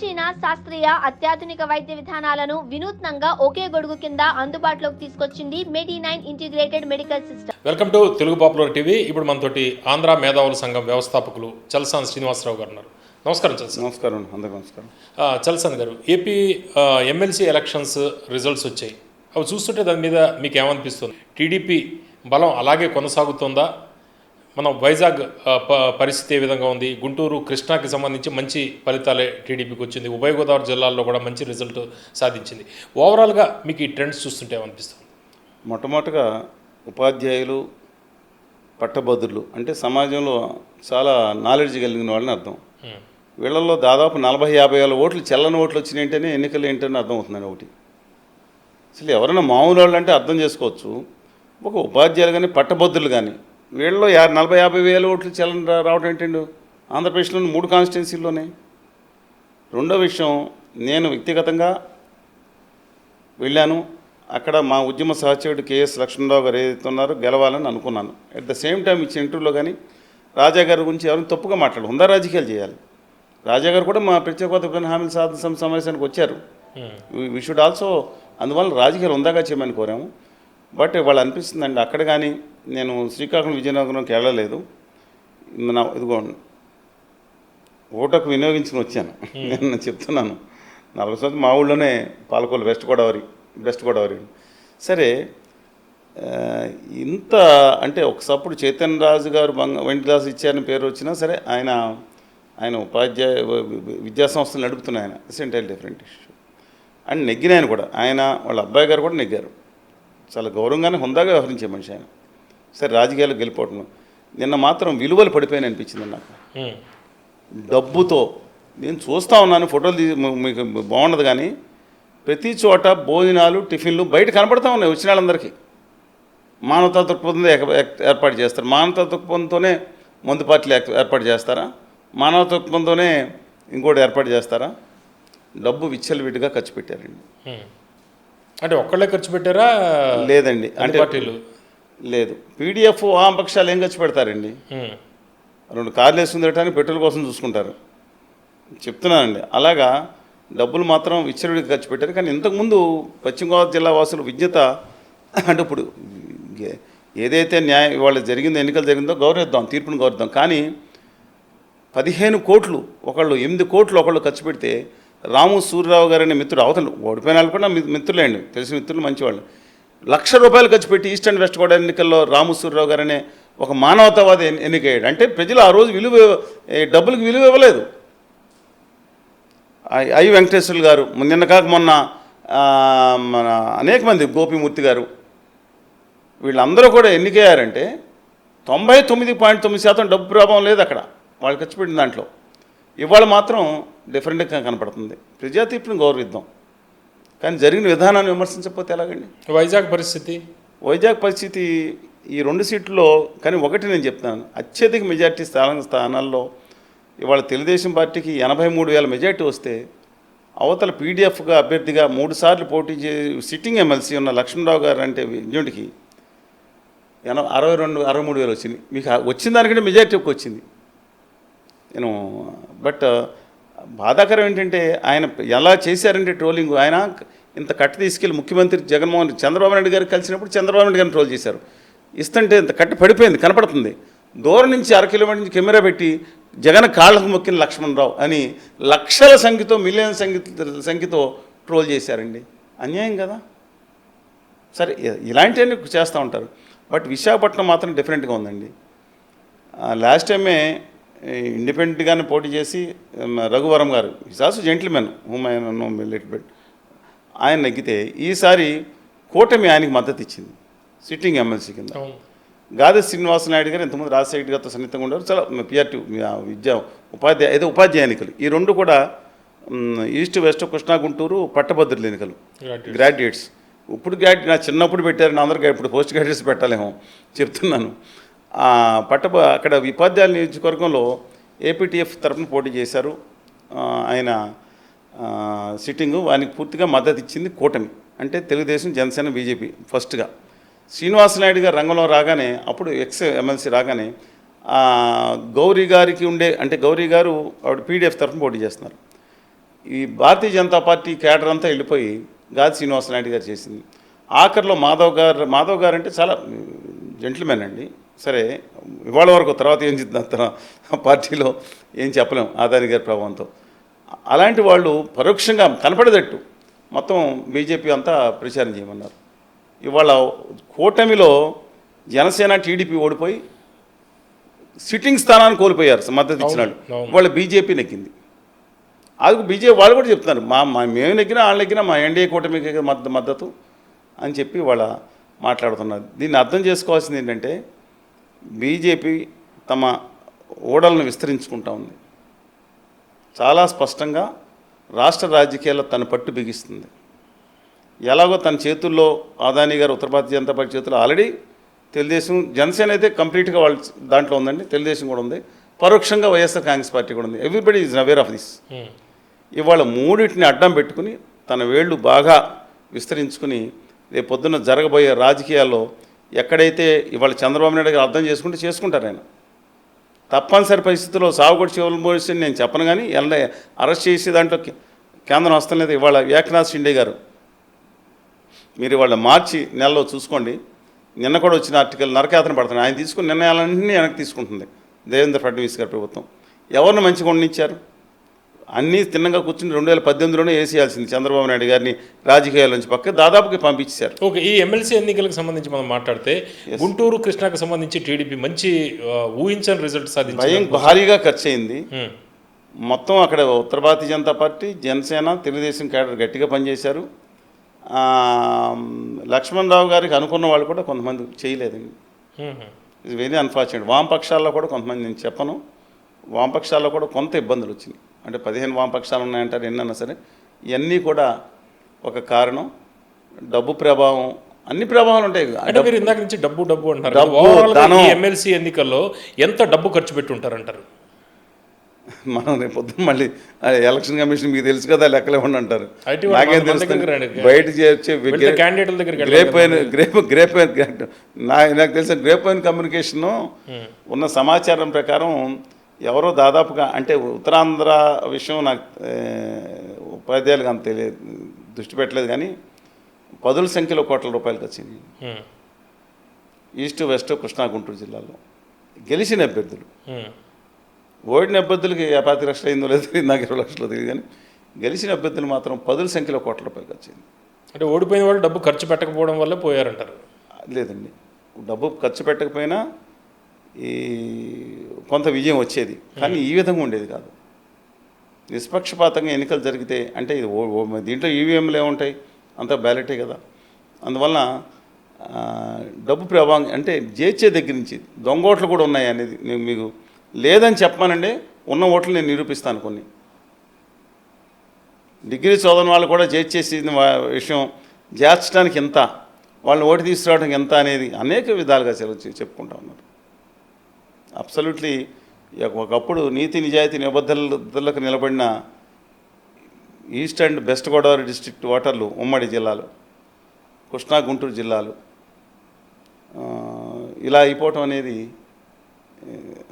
ప్రాచీన శాస్త్రీయ అత్యాధునిక వైద్య విధానాలను వినూత్నంగా ఒకే గొడుగు కింద అందుబాటులోకి తీసుకొచ్చింది medi nine integrated medical system. Welcome to Telugu popular TV. ఇప్పుడు మనతోటి ఆంధ్ర మేధావుల సంఘం వ్యవస్థాపకులు చల్సాన్ శ్రీనివాసరావు గారు ఉన్నారు. నమస్కారం చల్సాన్. నమస్కారం అందరికి నమస్కారం. ఆ, చల్సాన్ గారు ఏపీ ఎమ్మెల్సీ ఎలక్షన్స్ రిజల్ట్స్ వచ్చాయి. అవి చూస్తుంటే దాని మీద మీకు ఏమనిపిస్తుంది? టీడీపీ బలం అలాగే కొనసాగుతుందా? మనం వైజాగ్ పరిస్థితి ఏ విధంగా ఉంది? గుంటూరు కృష్ణాకి సంబంధించి మంచి ఫలితాలే టీడీపీకి వచ్చింది. ఉభయ గోదావరి జిల్లాల్లో కూడా మంచి రిజల్ట్ సాధించింది. ఓవరాల్గా మీకు ఈ ట్రెండ్స్ చూస్తుంటే ఏమనిపిస్తుంది? మొట్టమొదటగా ఉపాధ్యాయులు పట్టభద్రులు అంటే సమాజంలో చాలా నాలెడ్జ్ కలిగిన వాళ్ళని అర్థం. వీళ్ళల్లో దాదాపు నలభై యాభై వేల ఓట్లు చెల్లని ఓట్లు వచ్చినాయంటేనే ఎన్నికలు ఏంటని అర్థం అవుతుందండి ఒకటి. అసలు ఎవరైనా మామూలు వాళ్ళు అంటే అర్థం చేసుకోవచ్చు. ఒక ఉపాధ్యాయులు కానీ పట్టభద్రులు కానీ వీళ్ళలో యా నలభై యాభై వేల ఓట్లు చెల్లని రా- రావడం ఏంటండి? ఆంధ్రప్రదేశ్లోని మూడు కాన్స్టిట్యున్సీల్లోనే. రెండో విషయం నేను వ్యక్తిగతంగా వెళ్ళాను. అక్కడ మా ఉద్యమ సహచరుడు కేఎస్ లక్ష్మణరావు గారు ఏదైతే ఉన్నారో గెలవాలని అనుకున్నాను. అట్ ద సేమ్ టైం ఇచ్చిన ఇంటర్వ్యూలో కానీ రాజా గారి గురించి ఎవరైనా తప్పుగా మాట్లాడు ఉందా రాజకీయాలు చేయాలి. రాజా గారు కూడా మా ప్రత్యేక హోదా హామీల సాధన సమ- సమావేశానికి వచ్చారు. ఉమ్, వి షుడ్ ఆల్సో అందువల్ల రాజకీయాలు ఉందాగా చేయమని కోరాము. బట్ వాళ్ళు అనిపిస్తుందండి అక్కడ కానీ నేను శ్రీకాకుళం విజయనగరంకి వెళ్ళలేదు నా ఇదిగో ఓటకు వినియోగించుకుని వచ్చాను. నేను చెప్తున్నాను. నలభై శాతం మా ఊళ్ళోనే పాలకొల్లు వెస్ట్ గోదావరి వెస్ట్ గోదావరి. సరే ఇంత అంటే ఒకసప్పుడు చైతన్య రాజు గారు బంగ వెంకటదాస్ ఇచ్చారని పేరు వచ్చినా సరే ఆయన ఆయన ఉపాధ్యాయ విద్యా సంస్థలు నడుపుతున్న ఆయన. It's entire different issue and నెగ్గిన ఆయన కూడా. ఆయన వాళ్ళ అబ్బాయి గారు కూడా నెగ్గారు. చాలా గౌరవంగానే హుందాగా వ్యవహరించే మనిషి ఆయన. సరే రాజకీయాల్లో గెలిపోవటం నిన్న మాత్రం విలువలు పడిపోయాయని అనిపించింది నాకు. డబ్బుతో. నేను చూస్తూ ఉన్నాను ఫోటోలు తీ మ- మీకు బాగుండదు కానీ ప్రతి చోట భోజనాలు టిఫిన్లు బయట కనపడతా ఉన్నాయి వచ్చిన వాళ్ళందరికీ. మానవతా దృక్పథంతో ఏర్పాటు చేస్తారు. మానవతా దృక్పథంతోనే మందు పార్టీలు ఏర్పాటు చేస్తారా? మానవ దృక్పథంతోనే ఇంకోటి ఏర్పాటు చేస్తారా? డబ్బు విచ్చలవిడిగా ఖర్చు పెట్టారండి. అంటే ఒక్కళ్ళే ఖర్చు పెట్టారా? లేదండి. అంటే లేదు. పీడిఎఫ్ వామపక్షాలు ఏం ఖర్చు పెడతారండి? రెండు కార్లు వేసుకుని తిరగటానికి పెట్రోల్ కోసం చూసుకుంటారు. చెప్తున్నానండి. అలాగా డబ్బులు మాత్రం విచ్చలవిడిగా ఖర్చు పెట్టారు. కానీ ఇంతకుముందు పశ్చిమ గోదావరి జిల్లా వాసులు విజ్ఞత అంటే ఇప్పుడు ఏదైతే న్యాయ ఇవాళ జరిగిందో ఎన్నికలు జరిగిందో గౌరవిద్దాం తీర్పును గౌరవిద్దాం. కానీ పదిహేను కోట్లు ఒకళ్ళు ఎనిమిది కోట్లు ఒకళ్ళు ఖర్చు పెడితే రాము సూర్యరావు గారు అనే మిత్రుడు అవతలు ఓడిపోయిన వాళ్ళు కూడా మిత్రులే అండి తెలిసిన మిత్రులు మంచివాళ్ళు. లక్ష రూపాయలు ఖర్చు పెట్టి ఈస్ట్ అండ్ వెస్ట్ గోదావరి ఎన్నికల్లో రామసూర్రావు గారనే ఒక మానవతావాది ఎన్నికయ్యాడు. అంటే ప్రజలు ఆ రోజు విలువ డబ్బులకు విలువ ఇవ్వలేదు. ఐ- ఐ వెంకటేశ్వర్లు గారు నిన్న కాక మొన్న మన అనేక మంది గోపిమూర్తి గారు వీళ్ళందరూ కూడా ఎన్నికయ్యారంటే తొంభై తొమ్మిది పాయింట్ తొమ్మిది శాతం డబ్బు ప్రభావం లేదు అక్కడ. వాళ్ళు ఖర్చు పెట్టిన దాంట్లో. ఇవాళ మాత్రం డిఫరెంట్గా కనపడుతుంది. ప్రజాతీర్పును గౌరవిద్దాం. కానీ జరిగిన విధానాన్ని విమర్శించకపోతే ఎలాగండి? వైజాగ్ పరిస్థితి. వైజాగ్ పరిస్థితి ఈ రెండు సీట్లలో కానీ ఒకటి నేను చెప్తాను. అత్యధిక మెజార్టీ స్థాన స్థానాల్లో ఇవాళ తెలుగుదేశం పార్టీకి ఎనభై మూడు వేల మెజార్టీ వస్తే అవతల పీడిఎఫ్గా అభ్యర్థిగా మూడు సార్లు పోటీ చే సిట్టింగ్ ఎమ్మెల్సీ ఉన్న లక్ష్మణరావు గారు అంటే విజ్ఞుడికి ఎన అరవై రెండు అరవై మూడు వేలు వచ్చింది. మీకు వచ్చిన దానికంటే మెజార్టీ ఎక్కువ వచ్చింది. నేను బట్ బాధాకరం ఏంటంటే ఆయన ఎలా చేశారంటే ట్రోలింగ్ ఆయన ఇంత కట్ట తీసుకెళ్ళి ముఖ్యమంత్రి జగన్మోహన్ చంద్రబాబు నాయుడు గారికి కలిసినప్పుడు చంద్రబాబు నాయుడు గారిని ట్రోల్ చేశారు. ఇస్తుంటే ఇంత కట్ట పడిపోయింది కనపడుతుంది. దూరం నుంచి అర కిలోమీటర్ నుంచి కెమెరా పెట్టి జగన్ కాళ్ళకు మొక్కిన లక్ష్మణరావు అని లక్షల సంఖ్యతో మిలియన్ సంఖ్య సంఖ్యతో ట్రోల్ చేశారండి. అన్యాయం కదా? సరే ఇలాంటివన్నీ చేస్తూ ఉంటారు. బట్ విశాఖపట్నం మాత్రం డిఫరెంట్గా ఉందండి. లాస్ట్ టైమే ఇండిపెండెంట్గానే పోటీ చేసి Raghuvaram garu is also gentlemen whom I know little bit. ఆయన నెగ్గితే ఈసారి కూటమి ఆయనకి మద్దతు ఇచ్చింది సిట్టింగ్ ఎమ్మెల్సీ కింద. గాది శ్రీనివాస నాయుడు గారు ఇంతకుముందు రాజశేఖర్ గారితో సన్నిహితంగా ఉన్నారు చాలా పిఆర్టీ విద్యా ఉపాధ్యాయ ఏదో ఉపాధ్యాయ ఎన్నికలు ఈ రెండు కూడా ఈస్ట్ వెస్ట్ కృష్ణా గుంటూరు పట్టభద్రుల ఎన్నికలు. గ్రాడ్యుయేట్స్ ఇప్పుడు గ్రాడ్యుయేట్ నా చిన్నప్పుడు పెట్టారు అందరికీ ఇప్పుడు పోస్ట్ గ్రాడ్యుయేట్స్ పెట్టాలేమో చెప్తున్నాను. పట్ట అక్కడ ఉపాధ్యాయుల నియోజకవర్గంలో ఏపీటీఎఫ్ తరఫున పోటీ చేశారు. ఆయన సిట్టింగు వానికి పూర్తిగా మద్దతు ఇచ్చింది కూటమి. అంటే తెలుగుదేశం జనసేన బీజేపీ ఫస్ట్గా. శ్రీనివాసనాయుడు గారు రంగంలో రాగానే అప్పుడు ఎక్స్ ఎమ్మెల్సీ రాగానే గౌరీ గారికి ఉండే అంటే గౌరీ గారు ఆవిడ పీడిఎఫ్ తరఫున పోటీ చేస్తున్నారు. ఈ భారతీయ జనతా పార్టీ కేడర్ అంతా వెళ్ళిపోయి గాది శ్రీనివాసనాయుడు గారు చేసింది. ఆఖరిలో మాధవ్ గారు మాధవ్ గారు అంటే చాలా జెంట్మెన్ అండి. సరే ఇవాళ వరకు తర్వాత ఏం తర్వాత పార్టీలో ఏం చెప్పలేం ఆదాని గారి ప్రభావంతో. అలాంటి వాళ్ళు పరోక్షంగా కనపడేటట్టు మొత్తం బీజేపీ అంతా ప్రచారం చేయమన్నారు. ఇవాళ కూటమిలో జనసేన టీడీపీ ఓడిపోయి సిట్టింగ్ స్థానాన్ని కోల్పోయారు మద్దతు ఇచ్చిన వాళ్ళు. అవును. వాళ్ళ బీజేపీ నెక్కింది. అది బీజేపీ వాళ్ళు కూడా చెప్తున్నారు మా మా మేము నెగ్గినా వాళ్ళు నెగ్గినా మా ఎన్డీఏ కూటమికి మద్ద మద్దతు అని చెప్పి వాళ్ళ మాట్లాడుతున్నారు. దీన్ని అర్థం చేసుకోవాల్సింది ఏంటంటే బీజేపీ తమ ఓడలను విస్తరించుకుంటా ఉంది. చాలా స్పష్టంగా రాష్ట్ర రాజకీయాల్లో తన పట్టు బిగిస్తుంది. ఎలాగో తన చేతుల్లో అదానీ గారు ఉత్తర భారతీయ జనతా పార్టీ చేతుల్లో ఆల్రెడీ తెలుగుదేశం జనసేన అయితే కంప్లీట్గా వాళ్ళ దాంట్లో ఉందండి తెలుగుదేశం కూడా ఉంది. పరోక్షంగా వైఎస్ఆర్ కాంగ్రెస్ పార్టీ కూడా ఉంది. Everybody is aware of this. ఇవాళ మూడింటిని అడ్డం పెట్టుకుని తన వేళ్ళు బాగా విస్తరించుకుని రేపు పొద్దున్న జరగబోయే రాజకీయాల్లో ఎక్కడైతే ఇవాళ చంద్రబాబు నాయుడు గారు అర్థం చేసుకుంటే చేసుకుంటారు ఆయన. తప్పనిసరి పరిస్థితుల్లో సాగుకొడి చివరి నేను చెప్పను కానీ ఎలా అరెస్ట్ చేసి దాంట్లో కేంద్రం వస్తం లేదు. ఇవాళ ఏకనాథ్ షిండే గారు. మీరు ఇవాళ మార్చి నెలలో చూసుకోండి. నిన్న కూడా వచ్చిన ఆర్టికల్ నరకాతన పడుతుంది. ఆయన తీసుకున్న నిర్ణయాలన్నీ వెనక్కి తీసుకుంటుంది దేవేంద్ర ఫడ్నవీస్ గారి ప్రభుత్వం. ఎవరిని మంచిగా ఉండించారు అన్నీ తిన్నగా కూర్చుని రెండు వేల పద్దెనిమిదిలోనే వేసేయాల్సింది చంద్రబాబు నాయుడు గారిని రాజకీయాల నుంచి పక్క దాదాపుకి పంపించారు ఓకే ఈ ఎమ్మెల్సీ ఎన్నికలకు సంబంధించి మనం మాట్లాడితే గుంటూరు కృష్ణాకు సంబంధించి టీడీపీ మంచి ఊహించని రిజల్ట్ సాధించింది భయం భారీగా ఖర్చు అయింది. మొత్తం అక్కడ ఉత్తర భారతీయ జనతా పార్టీ జనసేన తెలుగుదేశం కేడర్ గట్టిగా పనిచేశారు. లక్ష్మణ్ రావు గారికి అనుకున్న వాళ్ళు కూడా కొంతమంది చేయలేదండి. ఇది వెరీ అన్ఫార్చునేట్ వామపక్షాల్లో కూడా కొంతమంది నేను చెప్పను. వామపక్షాల్లో కూడా కొంత ఇబ్బందులు వచ్చినాయి. అంటే పదిహేను వామపక్షాలు ఉన్నాయంటారు ఎన్నన్నా సరే ఇవన్నీ కూడా ఒక కారణం. డబ్బు ప్రభావం అన్ని ప్రభావాలు ఉంటాయి. అంటే మీరు ఇందాక నుంచి డబ్బు డబ్బు అంటారు ఎమ్మెల్సీ ఎన్నికల్లో ఎంత డబ్బు ఖర్చు పెట్టి ఉంటారంటారు మనం రేపు పొద్దున్న మళ్ళీ ఎలక్షన్ కమిషన్ మీకు తెలుసు కదా లెక్కలే ఉండి అంటారు నాకేం రండి. బయట క్యాండిడేట్ల వెళ్ళాలి గ్రేప్ అయిన గ్రేప్ గ్రేప్ అయిన నాకు తెలిసిన గ్రేప్ అయిన కమ్యూనికేషను ఉన్న సమాచారం ప్రకారం ఎవరో దాదాపుగా అంటే ఉత్తరాంధ్ర విషయం నాకు ఏ, ఉపాధ్యాయులకు అంత తెలియదు దృష్టి పెట్టలేదు కానీ పదుల సంఖ్యలో కోట్ల రూపాయలకు వచ్చింది. ఈస్ట్ వెస్ట్ కృష్ణా గుంటూరు జిల్లాలో గెలిచిన అభ్యర్థులు. ఓడిన అభ్యర్థులకి పాతి లక్షలు అయిందో లేదో తెలియదు, నాకు ఇరవై లక్షలు తెలియదు కానీ గెలిచిన అభ్యర్థులు మాత్రం పదుల సంఖ్యలో కోట్ల రూపాయలకు వచ్చింది. అంటే ఓడిపోయిన వాళ్ళు డబ్బు ఖర్చు పెట్టకపోవడం వల్ల పోయారంటారు. లేదండి. డబ్బు ఖర్చు పెట్టకపోయినా ఈ కొంత విజయం వచ్చేది. కానీ ఈ విధంగా ఉండేది కాదు. నిష్పక్షపాతంగా ఎన్నికలు జరిగితే అంటే ఇది ఓ- దీంట్లో ఈవీఎంలు ఏముంటాయి? అంత బ్యాలెటే కదా. అందువలన డబ్బు ప్రభావం అంటే జేచే దగ్గర నుంచి దొంగ ఓట్లు కూడా ఉన్నాయి అనేది నేను మీకు లేదని చెప్పానండి ఉన్న ఓట్లు నేను నిరూపిస్తాను కొన్ని. డిగ్రీ చదవని వాళ్ళు కూడా చేసేసిన విషయం చేర్చడానికి ఎంత? వాళ్ళని ఓటు తీసుకురావడానికి ఎంత అనేది అనేక విధాలుగా చెప్పుకుంటా ఉన్నారు. అబ్సల్యూట్లీ ఒకప్పుడు నీతి నిజాయితీ నిబద్ధతలకు నిలబడిన east and west Godavari district ఓటర్లు ఉమ్మడి జిల్లాలు కృష్ణా గుంటూరు జిల్లాలు. ఇలా అయిపోవటం అనేది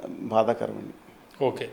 బాధాకరమండి. ఓకే.